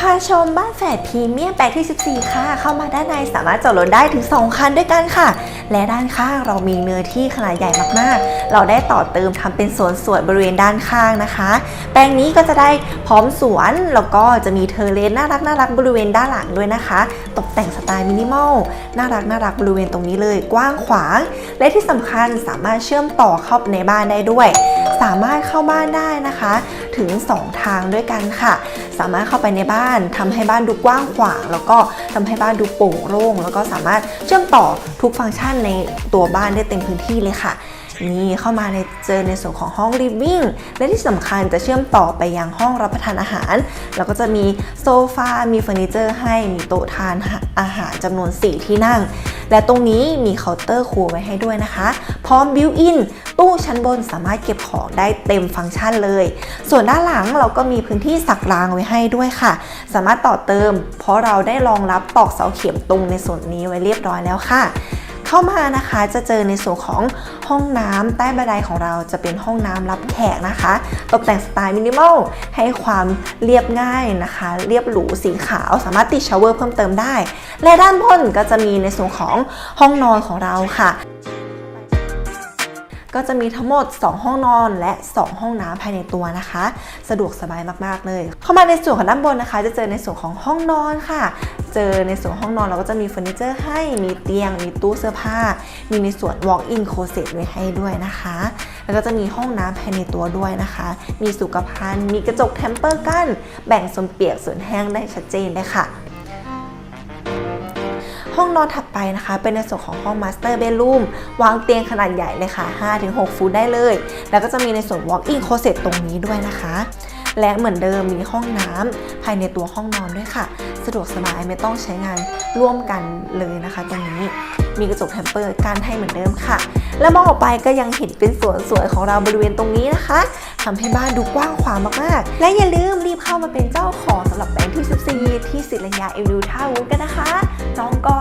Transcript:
พาชมบ้านแฝดพรีเมียมแปลที่ 14 ค่ะ เข้ามาด้านในสามารถจอดรถได้ถึง 2 คันด้วยกันค่ะ และด้านข้างเรามีเนื้อที่ขนาดใหญ่มากๆ เราได้ต่อเติมทำเป็นสวนสวยบริเวณด้านข้างนะคะ แปลงนี้ก็จะได้พร้อมสวนแล้วก็จะมีเทอร์เลนน่ารักน่ารักบริเวณด้านหลังด้วยนะคะ ตกแต่งสไตล์มินิมอลน่ารักน่ารักบริเวณตรงนี้เลย กว้างขวาง และที่สำคัญสามารถเชื่อมต่อเข้าไปในบ้านได้ด้วย สามารถเข้าบ้านได้นะคะถึง 2 ทางด้วยกันค่ะ สามารถเข้าไปในบ้านทำให้บ้านดูกว้างขวาง แล้วก็ทำให้บ้านดูโปร่งโล่งแล้วก็สามารถเชื่อมต่อทุกฟังก์ชันในตัวบ้านได้เต็มพื้นที่เลยค่ะ นี่เข้ามาในเจอในส่วนของห้อง living และที่สำคัญจะเชื่อมต่อไปยังห้องรับประทานอาหาร แล้วก็จะมีโซฟา มีเฟอร์นิเจอร์ให้ มีโต๊ะทานอาหารจำนวน 4 ที่นั่ง และตรงนี้มีเคาน์เตอร์ครัวไว้ให้ด้วยนะคะ พร้อมบิวอิน ตู้ชั้นบนสามารถเก็บของได้เต็มฟังก์ชันเลย ส่วนด้านหลังเราก็มีพื้นที่สักรางไว้ให้ด้วยค่ะ สามารถต่อเติม เพราะเราได้รองรับตอกเสาเข็มตรงในส่วนนี้ไว้เรียบร้อยแล้วค่ะ เข้ามานะคะจะเจอในส่วนของห้องน้ำใต้บันไดของเราจะเป็นห้องน้ำรับแขกนะคะ ตกแต่งสไตล์มินิมอลให้ความเรียบง่ายนะคะ เรียบหรูสีขาวสามารถติดชาวเวอร์เพิ่มเติมได้ และด้านบนก็จะมีในส่วนของห้องนอนของเราค่ะก็จะมีทั้งหมด 2 ห้องนอนและ 2 ห้องน้ำภายในตัวนะคะ สะดวกสบายมากๆเลย เข้ามาในส่วนของด้านบนนะคะ จะเจอในส่วนของห้องนอนค่ะ เจอในส่วนห้องนอนเราก็จะมีเฟอร์นิเจอร์ให้มีเตียง มีตู้เสื้อผ้า มีในส่วน walk-in closet ไว้ให้ด้วยนะคะ แล้วก็จะมีห้องน้ำภายในตัวด้วยนะคะ มีสุขภัณฑ์มีกระจกเทมเปอร์กั้นแบ่งส่วนเปียกส่วนแห้งได้ชัดเจนเลยค่ะห้องนอนถัดไปนะคะ เป็นในส่วนของห้อง Master Bedroom วางเตียงขนาดใหญ่เลยค่ะ 5-6 ฟุตได้เลย แล้วก็จะมีในส่วน Walk-in Closet ตรงนี้ด้วยนะคะ และเหมือนเดิมมีห้องน้ำภายในตัวห้องนอนด้วยค่ะ สะดวกสบายไม่ต้องใช้งานร่วมกันเลยนะคะตรงนี้มีกระจกแทมเปอร์กั้นให้เหมือนเดิมค่ะ และมองออกไปก็ยังเห็นเป็นสวนสวยของเราบริเวณตรงนี้นะคะทำให้บ้านดูกว้างขวางมากๆ และอย่าลืมรีบเข้ามาเป็นเจ้าของสำหรับแปลงที่ 14 ที่ศิริยาเอวิวท่าวุ้นกันนะคะจองก่อ